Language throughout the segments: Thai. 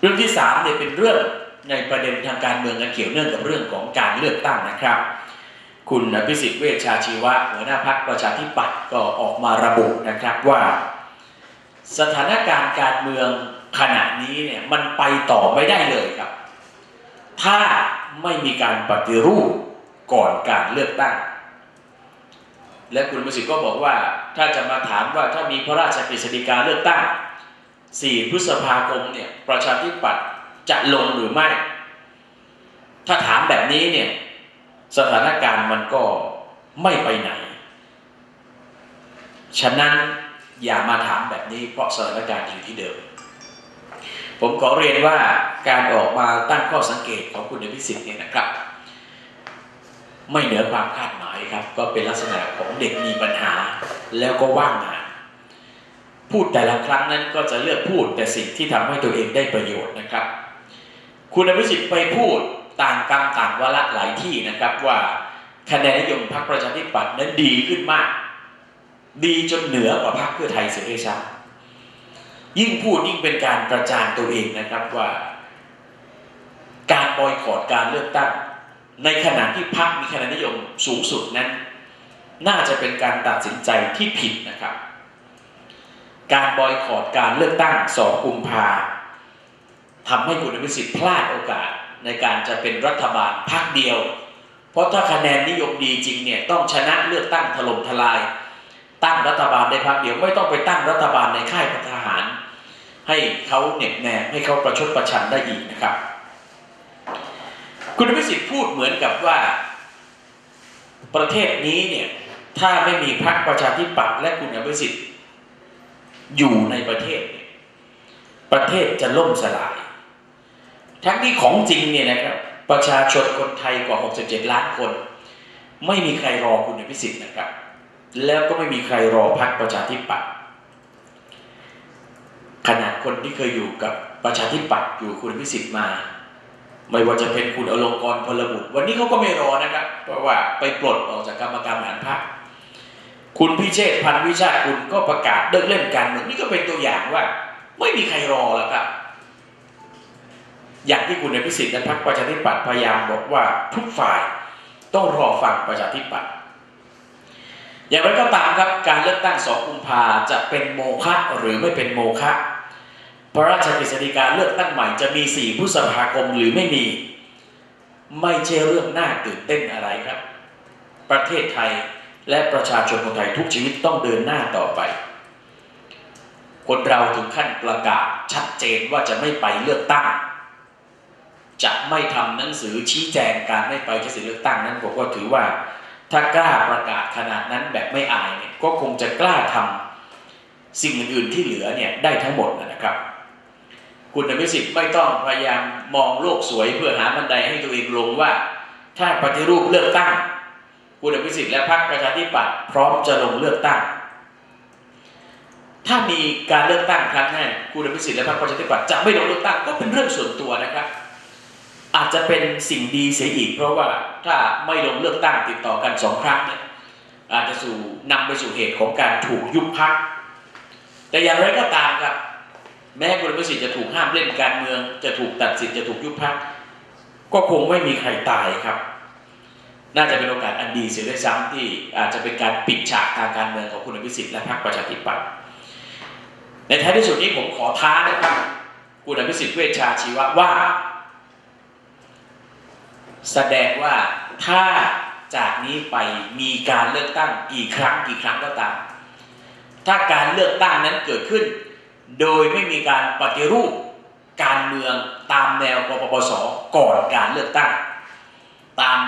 เรื่องที่สามเนี่ยเป็นเรื่องในประเด็นทางการเมืองเกี่ยวเนื่องกับเรื่องของการเลือกตั้งนะครับ คุณอภิสิทธิ์เวชชาชีวะหัวหน้าพักประชาธิปัตย์ก็ออกมาระบุนะครับว่า สถานการณ์การเมืองขณะนี้เนี่ยมันไปต่อไม่ได้เลยครับ ถ้าไม่มีการปฏิรูปก่อนการเลือกตั้ง และคุณประสิทธิ์ก็บอกว่าถ้าจะมาถามว่าถ้ามีพระราชกฤษฎีกาเลือกตั้ง 4 พฤษภาคมเนี่ยประชาธิปัตย์จะลงหรือไม่ ถ้าถามแบบนี้เนี่ยสถานการณ์มันก็ไม่ไปไหน ฉะนั้นอย่ามาถามแบบนี้เพราะสถานการณ์อยู่ที่เดิม ผมขอเรียนว่าการออกมาตั้งข้อสังเกตของคุณอภิสิทธิ์เนี่ยนะครับ ไม่เหนือความคาดหมายครับ ก็เป็นลักษณะของเด็กมีปัญหาแล้วก็ว่างงาน พูดแต่ละครั้งนั้นก็จะเลือกพูดแต่สิ่งที่ทำให้ตัวเองได้ประโยชน์นะครับ คุณอภิสิทธิ์ไปพูดต่างกรรมต่างวาระหลายที่นะครับว่าคะแนนนิยมพรรคประชาธิปัตย์นั้นดีขึ้นมาก ดีจนเหนือกว่าพรรคเพื่อไทยเสียด้วยซ้ำยิ่งพูดยิ่งเป็นการประจานตัวเองนะครับว่า การบอยคอรดการเลือกตั้ง ในขณะที่พรรคมีคะแนนนิยมสูงสุดนั้น น่าจะเป็นการตัดสินใจที่ผิดนะครับ การบอยคอรดการเลือกตั้งสองกุมภาทำให้คุณอภิสิทธิ์พลาดโอกาสในการจะเป็นรัฐบาลพรรคเดียว เพราะถ้าคะแนนนิยมดีจริงเนี่ยต้องชนะเลือกตั้งถล่มทลาย ตั้งรัฐบาลในพรรคเดียวไม่ต้องไปตั้งรัฐบาลในค่ายทหาร ให้เขาเหน็บแนมให้เขาประชดประชันได้อีกนะครับ คุณอภิสิทธิ์พูดเหมือนกับว่า ประเทศนี้เนี่ยถ้าไม่มีพรรคประชาธิปัตย์และคุณอภิสิทธิ์ อยู่ในประเทศเนี่ยประเทศจะล่มสลาย ทั้งที่ของจริงเนี่ยนะครับ ประชาชนคนไทยกว่า 67 ล้านคน ไม่มีใครรอคุณอภิสิทธิ์นะครับ แล้วก็ไม่มีใครรอพรรคประชาธิปัตย์ขนาดคนที่เคยอยู่กับประชาธิปัตย์อยู่คุณอภิสิทธิ์มา ไม่ว่าจะเป็นคุณอลงกรพลบุตร วันนี้เขาก็ไม่รอนะครับ เพราะว่าไปปลดออกจากกรรมการบริหารพรรค คุณพิเชษพันวิชาคุณก็ประกาศเลิกเล่นการเมืองนี่ก็เป็นตัวอย่างว่า ไม่มีใครรอแล้วครับ อย่างที่คุณอภิสิทธิ์และพรรคประชาธิปัตย์พยายามบอกว่าทุกฝ่ายต้องรอฟังประชาธิปัตย์อย่างไรก็ตามครับการเลือกตั้งสองกุมภาจะเป็นโมฆะหรือไม่เป็นโมฆะพระราชกฤษฎีกาเลือกตั้งใหม่จะมีสี่พฤษภาคมหรือไม่มี ไม่ใช่เรื่องน่าตื่นเต้นอะไรครับ ประเทศไทย และประชาชนคนไทยทุกชีวิตต้องเดินหน้าต่อไป คนเราถึงขั้นประกาศชัดเจนว่าจะไม่ไปเลือกตั้ง จะไม่ทำหนังสือชี้แจงการไม่ไปใช้สิทธิเลือกตั้งนั้นผมก็ถือว่า ถ้ากล้าประกาศขนาดนั้นแบบไม่อายเนี่ยก็คงจะกล้าทำสิ่งอื่นๆที่เหลือเนี่ยได้ทั้งหมดนะครับ คุณอภิสิทธิ์ไม่ต้องพยายามมองโลกสวยเพื่อหาบันไดให้ตัวเองลงว่า ถ้าปฏิรูปเลือกตั้ง คุณอภิสิทธิ์และพรรคประชาธิปัตย์พร้อมจะลงเลือกตั้ง ถ้ามีการเลือกตั้งครั้งหน้าคุณอภิสิทธิ์และพรรคประชาธิปัตย์จะไม่ลงเลือกตั้งก็เป็นเรื่องส่วนตัวนะครับ อาจจะเป็นสิ่งดีเสียอีก เพราะว่าถ้าไม่ลงเลือกตั้งติดต่อกันสองครั้งเนี่ยอาจจะสู่นำไปสู่เหตุของการถูกยุบพักแต่อย่างไรก็ตามครับ แม้คุณอภิสิทธิ์จะถูกห้ามเล่นการเมือง จะถูกตัดสิทธิ์จะถูกยุบพักก็คงไม่มีใครตายครับ น่าจะเป็นโอกาสอันดีเสียด้วยซ้ำที่อาจจะเป็นการปิดฉากทางการเมืองของคุณอภิสิทธิ์และพรรคประชาธิปัตย์ในท้ายที่สุดนี้ผมขอท้านะครับคุณอภิสิทธิ์เวชชาชีวะว่า แสดงว่าถ้าจากนี้ไปมีการเลือกตั้งอีกครั้งกี่ครั้งก็ตาม ถ้าการเลือกตั้งนั้นเกิดขึ้น โดยไม่มีการปฏิรูปการเมืองตามแนวกปปสก่อนการเลือกตั้ง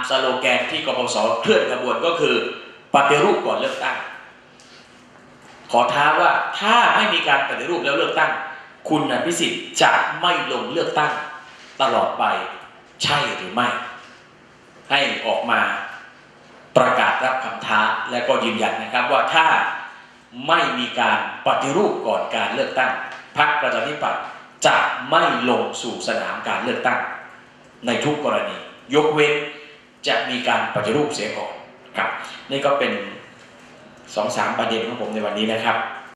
สโลแกนที่กปสเคลื่อนกระบวนก็คือปฏิรูปก่อนเลือกตั้ง ขอท้าว่าถ้าไม่มีการปฏิรูปแล้วเลือกตั้ง คุณอภิสิทธิ์จะไม่ลงเลือกตั้งตลอดไปใช่หรือไม่ ให้ออกมาประกาศรับคำท้าและก็ยืนยันนะครับว่าถ้าไม่มีการปฏิรูปก่อนการเลือกตั้งพรรคประชาธิปัตย์จะไม่ลงสู่สนามการเลือกตั้ง ในทุกกรณี ยกเว้น จะมีการปฏิรูปเสียก่อนครับ นี่ก็เป็นสองสามประเด็นของผมในวันนี้นะครับ